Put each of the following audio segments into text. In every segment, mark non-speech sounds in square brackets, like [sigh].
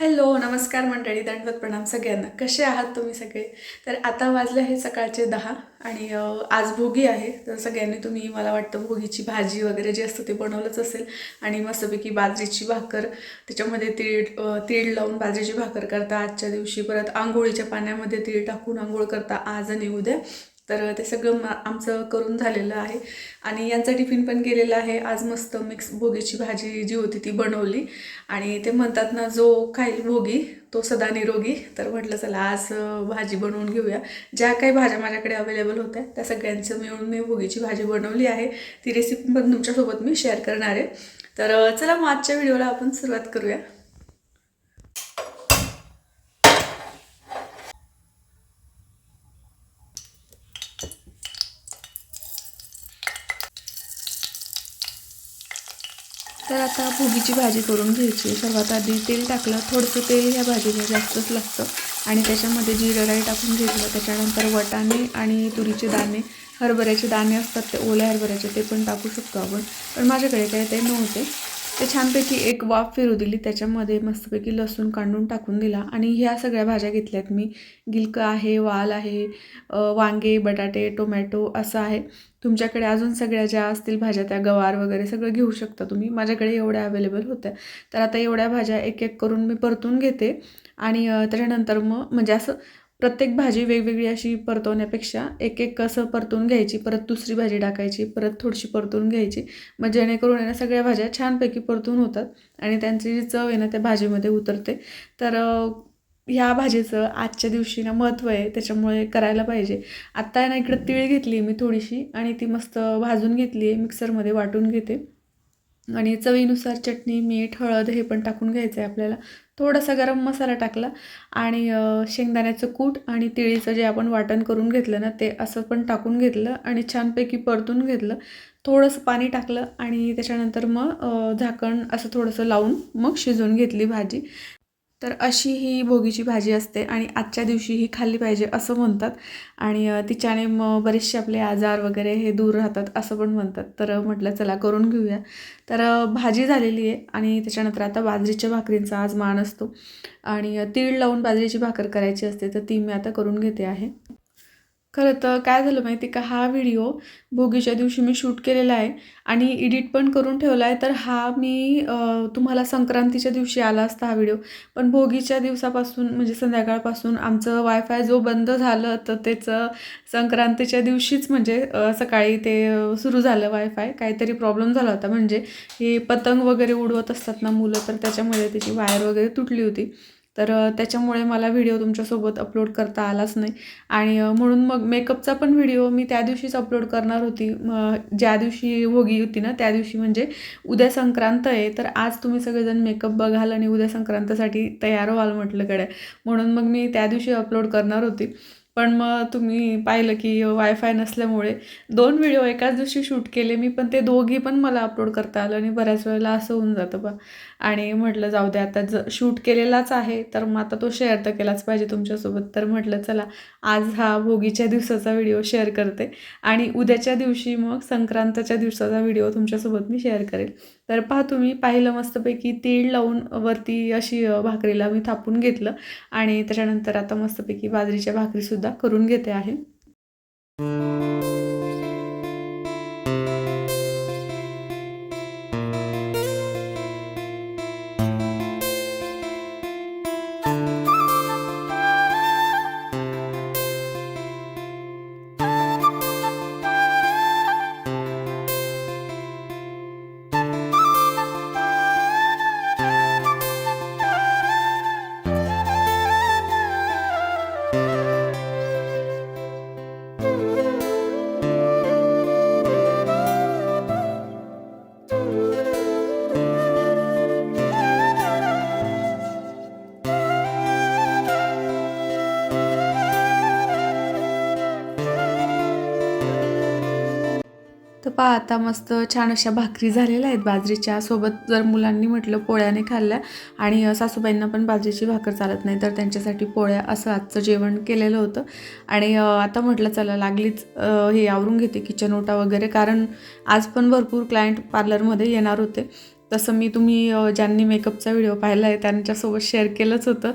Hello नमस्कार मंडळी दंडवत प्रणाम सगळ्यांना. कसे आहात तुम्ही सगळे? तर आता वाजले आहे सकाळचे दहा आणि आज भोगी आहे. तर सगळ्यांनी तुम्ही मला वाटतं भोगीची भाजी वगैरे जे असतं ते बनवलंच असेल आणि मस्तपैकी बाजरीची भाकर. त्याच्यामध्ये तीळ तीळ लावून बाजरीची भाकर करता. आजच्या दिवशी परत आंघोळीच्या पाण्यामध्ये तीळ टाकून आंघोळ करता. आज आणि उद्या. तर ते सगळं मा आमचं करून झालेलं आहे. आणि यांचा टिफिन पण गेलेला आहे. आज मस्त मिक्स भोगीची भाजी जी होती ती बनवली. आणि ते म्हणतात ना जो खाईल भोगी तो सदा निरोगी. तर म्हटलं चला आज भाजी बनवून घेऊया. ज्या काही भाज्या माझ्याकडे अवेलेबल होत्या त्या सगळ्यांचं मिळून मी भोगीची भाजी बनवली आहे. ती रेसिपी पण तुमच्यासोबत मी शेअर करणार आहे. तर चला मग आजच्या व्हिडिओला आपण सुरुवात करूया. तर आता भोगीची भाजी करून घ्यायची. सर्वात आधी तेल टाकलं. थोडंसं तेल ह्या भाजीला जास्तच लागतं. आणि त्याच्यामध्ये जिरं राई टाकून घेतलं. त्याच्यानंतर वटाणे आणि तुरीचे दाणे हरभऱ्याचे दाणे असतात ते ओल्या हरभऱ्याचे ते पण टाकू शकतो आपण. पण माझ्याकडे काय ते नव्हते. ते छानपैकी एक वाफ फिरू दिली. त्याच्यामध्ये मस्तपैकी लसूण काढून टाकून दिला. आणि ह्या सगळ्या भाज्या घेतल्यात मी. गिलकं आहे वाल आहे वांगे बटाटे टोमॅटो असं आहे. तुमच्याकडे अजून सगळ्या ज्या असतील भाज्या त्या गवार वगैरे सगळं घेऊ शकता तुम्ही. माझ्याकडे एवढ्या अवेलेबल होत्या. तर आता एवढ्या भाज्या एक एक करून मी परतून घेते. आणि त्याच्यानंतर मग म्हणजे असं प्रत्येक भाजी वेगवेगळी अशी परतवण्यापेक्षा एक एक कसं परतून घ्यायची परत दुसरी भाजी टाकायची परत थोडीशी परतून घ्यायची. मग जेणेकरून आहे ना सगळ्या भाज्या छानपैकी परतून होतात आणि त्यांची जी चव आहे ना त्या भाजीमध्ये उतरते. तर ह्या भाजीचं आजच्या दिवशी ना महत्त्व आहे त्याच्यामुळे करायला पाहिजे. आत्ता आहे ना इकडं तीळ घेतली मी थोडीशी आणि ती मस्त भाजून घेतली आहे मिक्सरमध्ये वाटून घेते. आणि चवीनुसार चटणी मीठ हळद हे पण टाकून घ्यायचं आहे आपल्याला. थोडासा गरम मसाला टाकला आणि शेंगदाण्याचं कूट आणि तिळीचं जे आपण वाटण करून घेतलं ना ते असं पण टाकून घेतलं आणि छानपैकी परतून घेतलं. थोडंसं पाणी टाकलं आणि त्याच्यानंतर मग झाकण असं थोडंसं लावून मग शिजवून घेतली भाजी. तर अशी ही भोगीची भाजी असते आणि आजच्या दिवशी ही खाल्ली पाहिजे असं म्हणतात. आणि तिच्याने मग बरेचसे आपले आजार वगैरे हे दूर राहतात असं पण म्हणतात. तर म्हटलं चला करून घेऊया. तर भाजी झालेली आहे आणि त्याच्यानंतर आता बाजरीच्या भाकरींचा आज मान असतो. आणि तीळ लावून बाजरीची भाकर करायची असते तर ती मी आता करून घेते आहे. खरं तर काय झालं माहिती का? हा व्हिडिओ भोगीच्या दिवशी मी शूट केलेला आहे आणि एडिट पण करून ठेवला आहे. तर हा मी तुम्हाला संक्रांतीच्या दिवशी आला असता हा व्हिडिओ पण भोगीच्या दिवसापासून म्हणजे संध्याकाळपासून आमचं वायफाय जो बंद झालं तर त्याचं संक्रांतीच्या दिवशीच म्हणजे सकाळी ते सुरू झालं वायफाय काहीतरी प्रॉब्लेम झाला होता. म्हणजे हे पतंग वगैरे उडवत असतात ना मुलं तर त्याच्यामुळे त्याची वायर वगैरे तुटली होती. तर त्याच्यामुळे मला व्हिडिओ तुमच्यासोबत अपलोड करता आलाच नाही. आणि म्हणून मग मेकअपचा पण व्हिडिओ मी त्या दिवशीच अपलोड करणार होती. ज्या दिवशी भोगी होती ना त्या दिवशी म्हणजे उद्या संक्रांत आहे. तर आज तुम्ही सगळेजण मेकअप बघाल आणि उद्या संक्रांतसाठी तयार व्हाल म्हटलं कडे म्हणून मग मी त्या दिवशी अपलोड करणार होती. पण मग तुम्ही पाहिलं की वायफाय नसल्यामुळे दोन व्हिडिओ एकाच दिवशी शूट केले मी पण ते दोघी पण मला अपलोड करता आलं आणि बऱ्याच वेळेला असं होऊन जातं बा. आणि म्हटलं जाऊ दे आता ज शूट केलेलाच आहे तर मग आता तो शेअर तर केलाच पाहिजे तुमच्यासोबत. तर म्हटलं चला आज हा भोगीच्या दिवसाचा व्हिडिओ शेअर करते आणि उद्याच्या दिवशी मग संक्रांतच्या दिवसाचा व्हिडिओ तुमच्यासोबत मी शेअर करेल. तर पहा तुम्ही पाहिलं मस्तपैकी तीळ लावून वरती अशी भाकरीला मी थापून घेतलं आणि त्याच्यानंतर आता मस्तपैकी बाजरीच्या भाकरीसुद्धा करून घेते आहे. तर पहा आता मस्त छान अशा भाकरी झालेल्या आहेत बाजरीच्या. सोबत जर मुलांनी म्हटलं पोळ्याने खाल्ल्या आणि सासूबाईंना पण बाजरीची भाकर चालत नाही तर त्यांच्यासाठी पोळ्या असं आजचं जेवण केलेलं होतं. आणि आता म्हटलं चला लागलीच हे आवरून घेते किचन ओटा वगैरे कारण आज पण भरपूर क्लायंट पार्लरमध्ये येणार होते. तसं मी तुम्ही ज्यांनी मेकअपचा व्हिडिओ पाहिला आहे त्यांच्यासोबत शेअर केलंच होतं.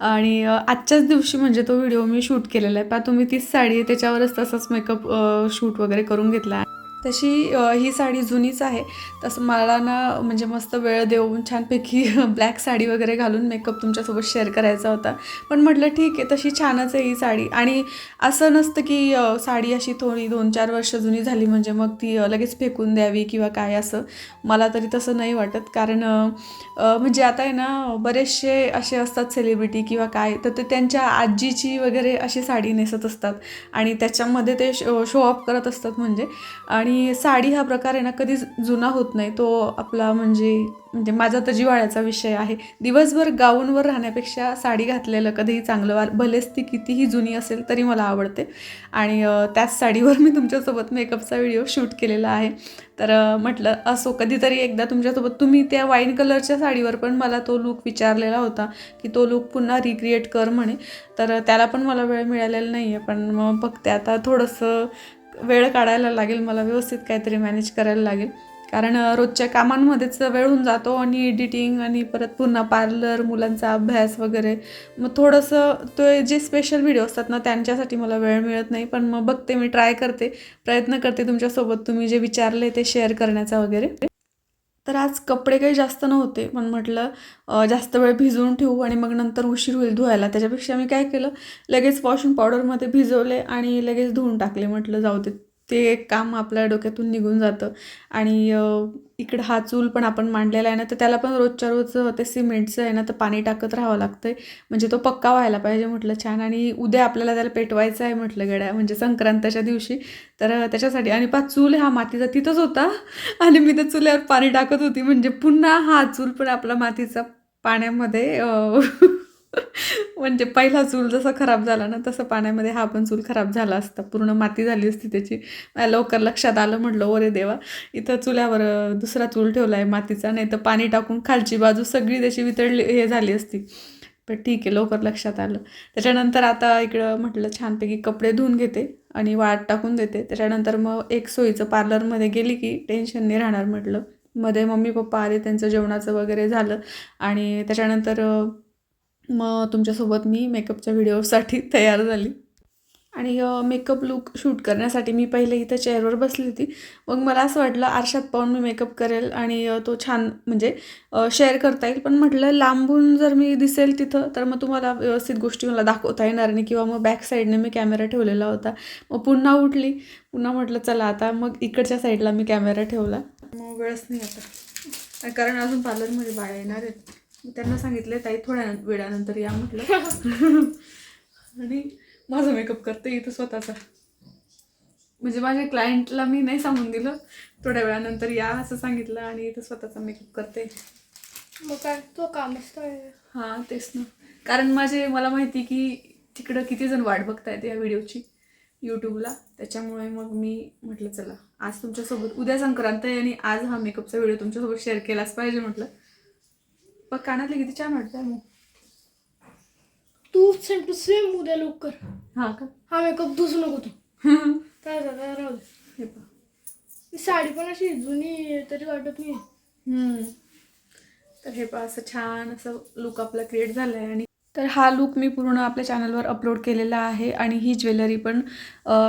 आणि आजच्याच दिवशी म्हणजे तो व्हिडिओ मी शूट केलेला आहे. पहा तुम्ही तीच साडी त्याच्यावरच तसंच मेकअप शूट वगैरे करून घेतला आहे. तशी ही साडी जुनीच आहे. तसं मला ना म्हणजे मस्त वेळ देऊन छानपैकी [laughs] ब्लॅक साडी वगैरे घालून मेकअप तुमच्यासोबत शेअर करायचा होता. पण म्हटलं ठीक आहे तशी छानच आहे ही साडी. आणि असं नसतं की साडी अशी थोडी दोन चार वर्ष जुनी झाली म्हणजे मग ती लगेच फेकून द्यावी किंवा काय असं. मला तरी तसं नाही वाटत. कारण म्हणजे आता आहे ना बरेचसे असे असतात सेलिब्रिटी किंवा काय तर ते त्यांच्या आजीची वगैरे अशी साडी नेसत असतात. आणि त्याच्यामध्ये ते शो शो ऑफ करत असतात म्हणजे. आणि आणि साडी हा प्रकार आहे ना कधीच जुना होत नाही. तो आपला म्हणजे म्हणजे माझा तर जिवाळ्याचा विषय आहे. दिवसभर गाऊनवर राहण्यापेक्षा साडी घातलेलं कधीही चांगलं वा भलेच ती कितीही जुनी असेल तरी मला आवडते. आणि त्याच साडीवर मी तुमच्यासोबत मेकअपचा व्हिडिओ शूट केलेला आहे. तर म्हटलं असो कधीतरी एकदा तुमच्यासोबत तुम्ही त्या वाईन कलरच्या साडीवर पण मला तो लूक विचारलेला होता की तो लूक पुन्हा रिक्रिएट कर म्हणे. तर त्याला पण मला वेळ मिळालेला नाही आहे पण मग बघते आता थोडंसं वेळ काढायला लागेल मला व्यवस्थित काहीतरी मॅनेज करायला लागेल. कारण रोजच्या कामांमध्येच वेळ होऊन जातो आणि एडिटिंग आणि परत पुन्हा पार्लर मुलांचा अभ्यास वगैरे. मग थोडंसं ते जे स्पेशल व्हिडिओ असतात ना त्यांच्यासाठी मला वेळ मिळत नाही पण मग बघते मी ट्राय करते प्रयत्न करते तुमच्यासोबत तुम्ही जे विचारले ते शेअर करण्याचा वगैरे. तर आज कपडे काही जास्त नव्हते. पण म्हटलं जास्त वेळ भिजवून ठेवू आणि मग नंतर उशीर होईल धुवायला. त्याच्यापेक्षा मी काय केलं लगेच वॉशिंग पावडरमध्ये भिजवले आणि लगेच धुवून टाकले. म्हटलं जाऊ दे. ते एक काम आपल्या डोक्यातून निघून जातं. आणि इकडं हा चूल पण आपण मांडलेला आहे ना तर त्याला पण रोजच्या रोज ते सिमेंटचं आहे ना तर पाणी टाकत राहावं लागतंय. म्हणजे तो पक्का व्हायला पाहिजे म्हटलं छान. आणि उद्या आपल्याला त्याला पेटवायचं आहे म्हटलं गड्या म्हणजे संक्रांतीच्या दिवशी. तर त्याच्यासाठी आणि पा चूल हा मातीचा तिथंच होता. आणि मी त्या चुल्यावर पाणी टाकत होती. म्हणजे पुन्हा हा चूल पण आपला मातीचा पाण्यामध्ये म्हणजे पहिला चूल जसा खराब झाला ना तसं पाण्यामध्ये हा पण चूल खराब झाला असता. पूर्ण माती झाली असती त्याची. लवकर लक्षात आलं म्हटलं ओरे देवा इथं चुल्यावर दुसरा चूल ठेवला आहे मातीचा नाही तर पाणी टाकून खालची बाजू सगळी त्याची वितळली हे झाली असती. पण ठीक आहे लवकर लक्षात आलं. त्याच्यानंतर आता इकडं म्हटलं छानपैकी कपडे धुवून घेते आणि वाट टाकून देते. त्याच्यानंतर मग एक सोयीचं पार्लरमध्ये गेली की टेन्शन नाही राहणार म्हटलं. मध्ये मम्मी पप्पा आले त्यांचं जेवणाचं वगैरे झालं आणि त्याच्यानंतर मग तुमच्यासोबत मी मेकअपच्या व्हिडिओसाठी तयार झाली. आणि मेकअप लुक शूट करण्यासाठी मी पहिले इथं चेअरवर बसली होती. मग मला असं वाटलं आरशात पाहून मी मेकअप करेल आणि तो छान म्हणजे शेअर करता येईल. पण म्हटलं लांबून जर मी दिसेल तिथं तर मग तुम्हाला व्यवस्थित गोष्टी मला दाखवता येणार नाही. किंवा मग बॅक साईडने मी कॅमेरा ठेवलेला होता. मग पुन्हा उठली. पुन्हा म्हटलं चला आता मग इकडच्या साईडला मी कॅमेरा ठेवला. मग वेळच नाही आता. कारण अजून पार्लरमध्ये बाया येणार आहेत त्यांना सांगितले ताई थोड्या वेळानंतर या म्हटलं. [laughs] आणि माझा मेकअप करते इथं स्वतःचा. म्हणजे माझ्या क्लायंटला मी नाही सांगून दिलं. थोड्या वेळानंतर या असं सांगितलं आणि इथं स्वतःचा मेकअप करते. मग काय तो आहे. हां तेच ना. कारण माझे मला माहिती की तिकडं किती जण वाट बघतायत या व्हिडिओची यूट्यूबला त्याच्यामुळे मग मी म्हटलं चला आज तुमच्यासोबत उद्या संक्रांत आहे आणि आज हा मेकअपचा व्हिडिओ तुमच्यासोबत शेअर केलाच पाहिजे म्हटलं. पण कानातले किती छान वाटतंय मग. तू सेम टू सेम उद्या लुक कर हां का? हा मेकअप धुसू नको तू. [laughs] काय झालं राहू दे. हे पहा. ही साडी पण अशी जुनी आहे तरी वाटत नाही हम्म. तर हे पहा असं छान असं लुक आपला क्रिएट झालं आहे आणि तर हा लुक मी पूर्ण आपल्या चॅनलवर अपलोड केलेला आहे आणि ही ज्वेलरी पण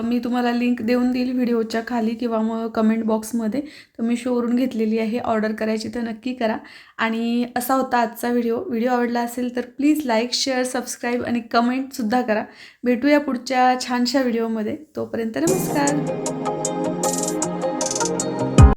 मी तुम्हाला लिंक देऊन देईल व्हिडिओच्या खाली किंवा मग कमेंट बॉक्समध्ये तर मी शोवरून घेतलेली आहे. ऑर्डर करायची तर नक्की करा. आणि असा होता आजचा व्हिडिओ व्हिडिओ आवडला असेल तर प्लीज लाईक शेअर सबस्क्राईब आणि कमेंटसुद्धा करा. भेटूया पुढच्या छानशा व्हिडिओमध्ये तोपर्यंत नमस्कार.